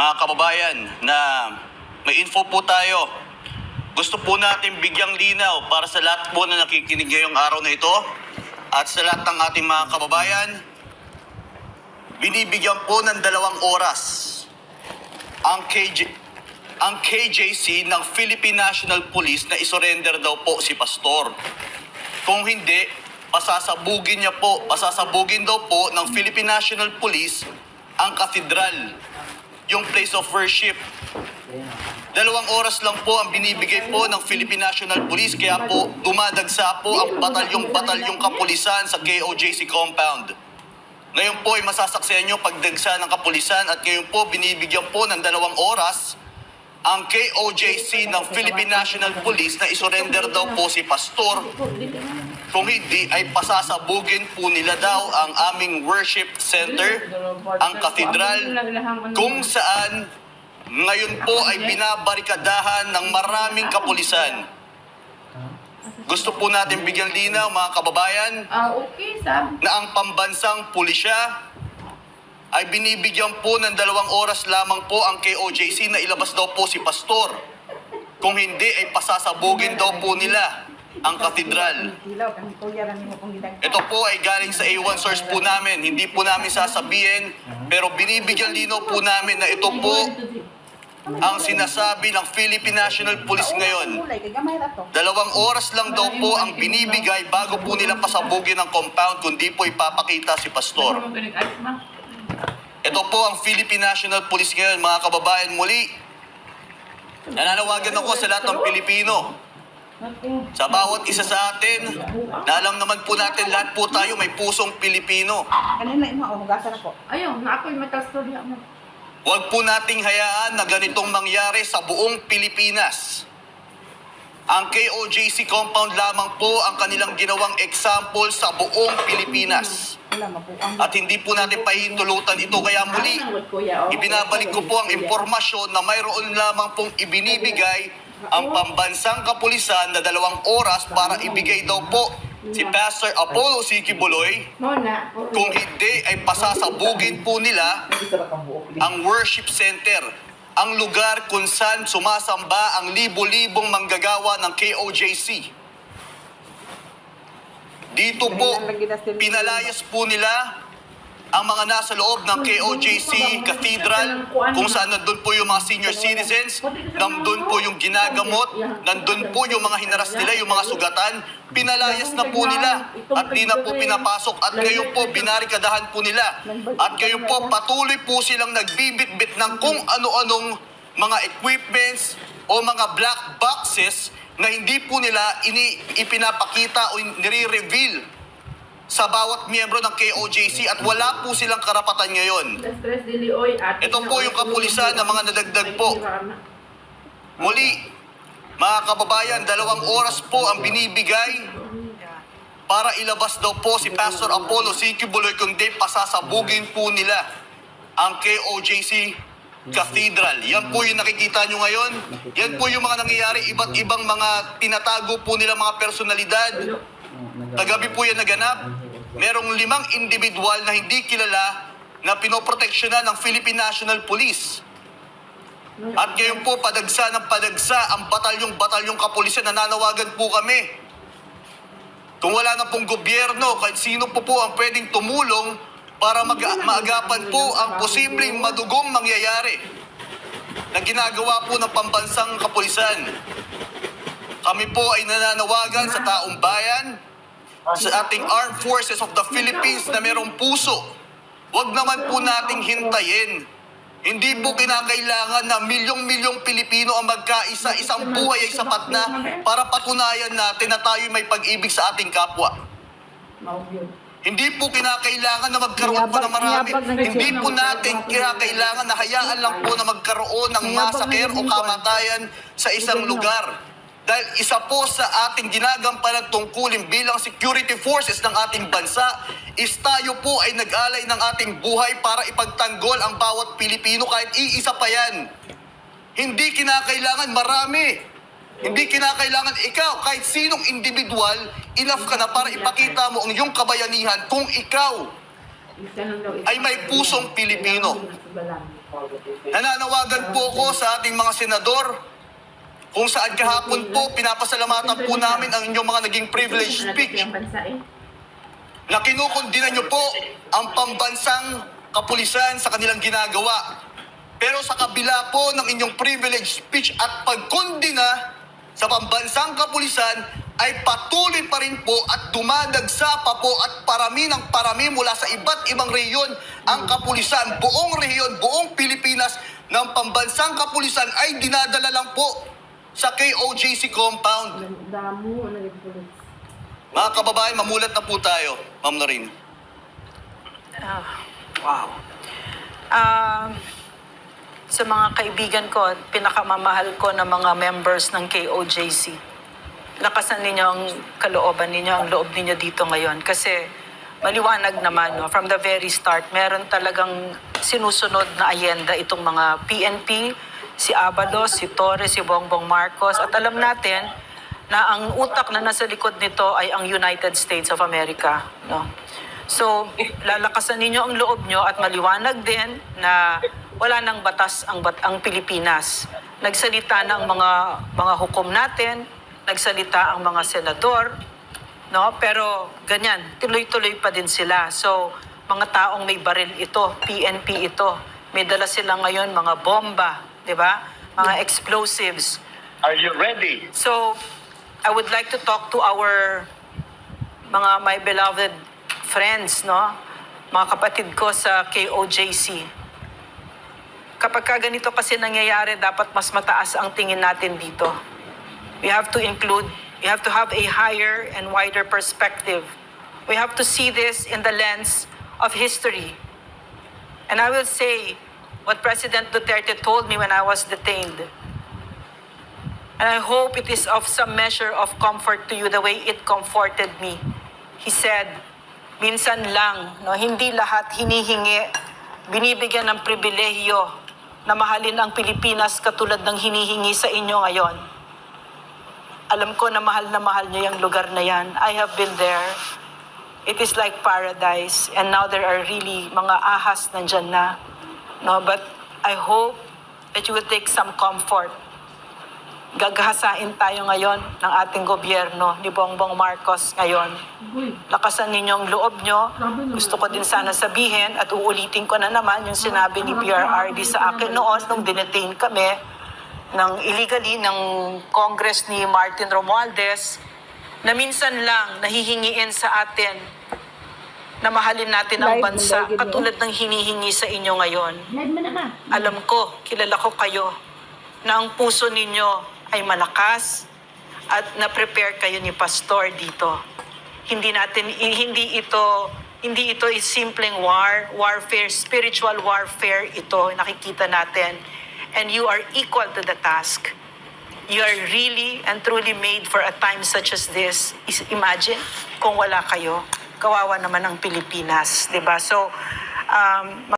mga kababayan, na may info po tayo. Gusto po natin bigyang linaw para sa lahat po na nakikinig ngayong araw na ito at sa lahat ng ating mga kababayan. Binibigyan po ng dalawang oras ang KJ, ang KJC ng Philippine National Police na isurrender daw po si Pastor. Kung hindi, pasasabugin niya po, pasasabugin daw po ng Philippine National Police ang katedral, yung place of worship. Dalawang oras lang po ang binibigay po ng Philippine National Police kaya po dumadagsa po ang batalyong-batalyong kapulisan sa KOJC compound. Ngayon po ay masasaksihan nyo pagdagsa ng kapulisan at ngayon po binibigyan po ng dalawang oras ang KOJC ng Philippine National Police na isurrender daw po si Pastor kung hindi ay pasasabugin po nila daw ang aming worship center, ang katedral, kung saan ngayon po ay binabarikadahan ng maraming kapulisan. Gusto po natin bigyan linaw mga kababayan Ah, na ang pambansang pulisya ay binibigyan po ng dalawang oras lamang po ang KOJC na ilabas daw po si Pastor. Kung hindi ay pasasabugin daw po nila ang katedral. Ito po ay galing sa A1 source po namin. Hindi po namin sasabihin, pero binibigyan linaw po namin na ito po ang sinasabi ng Philippine National Police ngayon. Dalawang oras lang daw po ang binibigay bago po nila pasabugin ang compound kundi po ipapakita si Pastor. Ito po ang Philippine National Police ngayon, mga kababayan muli. Nananawagan ako sa lahat ng Pilipino. Sa bawat isa sa atin, na alam naman po natin lahat po tayo may pusong Pilipino. Kanina imo oh, hugasan ako. Ayaw, na ako'y matastorya mo. Huwag po nating hayaan na ganitong mangyari sa buong Pilipinas. Ang KOJC compound lamang po ang kanilang ginawang example sa buong Pilipinas. At hindi po natin pahintulutan ito kaya muli. Ibinabalik ko po ang impormasyon na mayroon lamang pong ibinibigay ang pambansang kapulisan na dalawang oras para ibigay daw po si Pastor Apollo Siki Buloy. Kung hindi ay pasasabugin po nila ang worship center, ang lugar kung saan sumasamba ang libo-libong manggagawa ng KOJC. Dito po, pinalayas po nila ang mga nasa loob ng KOJC Cathedral, kung saan nandun po yung mga senior citizens, nandun po yung ginagamot, nandun po yung mga hinaras nila, yung mga sugatan, pinalayas na po nila at di na po pinapasok. At ngayon po binarikadahan po nila. At ngayon po patuloy po silang nagbibitbit ng kung ano-anong mga equipments o mga black boxes na hindi po nila ini, ipinapakita o nire-reveal sa bawat miyembro ng KOJC at wala po silang karapatan ngayon. Ito po yung kapulisan ng mga nadagdag po. Muli, mga kababayan, dalawang oras po ang binibigay para ilabas daw po si Pastor Apollo Siki Buloy kundi pasasabugin po nila ang KOJC Cathedral. Yan po yung nakikita nyo ngayon. Yan po yung mga nangyayari, iba't ibang mga tinatago po nila mga personalidad. Kagabi po yan naganap. Merong limang individual na hindi kilala na pinoproteksyonan ng Philippine National Police. At ngayon po, padagsa ng padagsa ang batalyong-batalyong kapulisan, nananawagan po kami. Kung wala na pong gobyerno, kahit sino po po ang pwedeng tumulong para mag- maagapan po ang posibleng madugong mangyayari na ginagawa po ng pambansang kapulisan. Kami po ay nananawagan sa taong bayan, sa ating Armed Forces of the Philippines na merong puso. Huwag naman po nating hintayin. Hindi po kinakailangan na milyong-milyong Pilipino ang magkaisa, isang buhay ay sapat na para patunayan natin na tayo may pag-ibig sa ating kapwa. Hindi po kinakailangan na magkaroon po ng marami. Hindi po natin kinakailangan na hayaan lang po na magkaroon ng masaker o kamatayan sa isang lugar. Dahil isa po sa ating ginagampanan tungkulin bilang security forces ng ating bansa is tayo po ay nag-alay ng ating buhay para ipagtanggol ang bawat Pilipino kahit iisa pa yan. Hindi kinakailangan marami. Hindi kinakailangan ikaw, kahit sinong individual, enough ka na para ipakita mo ang iyong kabayanihan kung ikaw ay may pusong Pilipino. Nananawagan po ko sa ating mga senador kung saan kahapon po pinapasalamatan po namin ang inyong mga naging privileged speech na kinukundina nyo po ang pambansang kapulisan sa kanilang ginagawa. Pero sa kabila po ng inyong privileged speech at pagkundina sa pambansang kapulisan ay patuloy pa rin po at dumadagsa pa po at parami ng parami mula sa iba't ibang rehiyon ang kapulisan. Buong rehiyon, buong Pilipinas ng pambansang kapulisan ay dinadala lang po sa KOJC compound. Damo. Mga kababayan, mamulat na po tayo, Ma'am Noreen. Ah, wow. Um, sa mga kaibigan ko, pinakamamahal ko na mga members ng KOJC. Lakasan ninyo ang kalooban ninyo, ang loob ninyo dito ngayon. Kasi maliwanag naman, no, from the very start, meron talagang sinusunod na ayenda itong mga PNP, si Abalos, si Torres, si Bongbong Marcos. At alam natin na ang utak na nasa likod nito ay ang United States of America. No? So, lalakasan ninyo ang loob nyo at maliwanag din na wala nang batas ang bat ang Pilipinas. Nagsalita na ang mga mga hukom natin, nagsalita ang mga senador, no? Pero ganyan, tuloy-tuloy pa din sila. So, mga taong may baril ito, PNP ito. May dala sila ngayon mga bomba, 'di ba? Mga explosives. Are you ready? So, I would like to talk to our mga my beloved friends, no? Mga kapatid ko sa KOJC. Kapag ka ganito kasi nangyayari, dapat mas mataas ang tingin natin dito. We have to include, we have to have a higher and wider perspective. We have to see this in the lens of history. And I will say what President Duterte told me when I was detained. And I hope it is of some measure of comfort to you the way it comforted me. He said, minsan lang, no, hindi lahat hinihingi, binibigyan ng pribilehiyo na mahalin ang Pilipinas katulad ng hinihingi sa inyo ngayon. Alam ko na mahal na mahal niyo yung lugar na yan. I have been there. It is like paradise. And now there are really mga ahas nandyan na. No, but I hope that you will take some comfort gagahasain tayo ngayon ng ating gobyerno ni Bongbong Marcos ngayon. Lakasan ninyo ang loob nyo. Gusto ko din sana sabihin at uulitin ko na naman yung sinabi ni PRRD sa akin noon nung dinetain kami ng illegally ng Congress ni Martin Romualdez na minsan lang nahihingiin sa atin na mahalin natin ang bansa katulad ng hinihingi sa inyo ngayon. Alam ko, kilala ko kayo, na ang puso ninyo ay malakas at na-prepare kayo ni pastor dito. Hindi natin hindi ito hindi ito is simpleng war, warfare, spiritual warfare ito nakikita natin. And you are equal to the task. You are really and truly made for a time such as this. Is- Imagine kung wala kayo, kawawa naman ang Pilipinas, 'di ba? So um,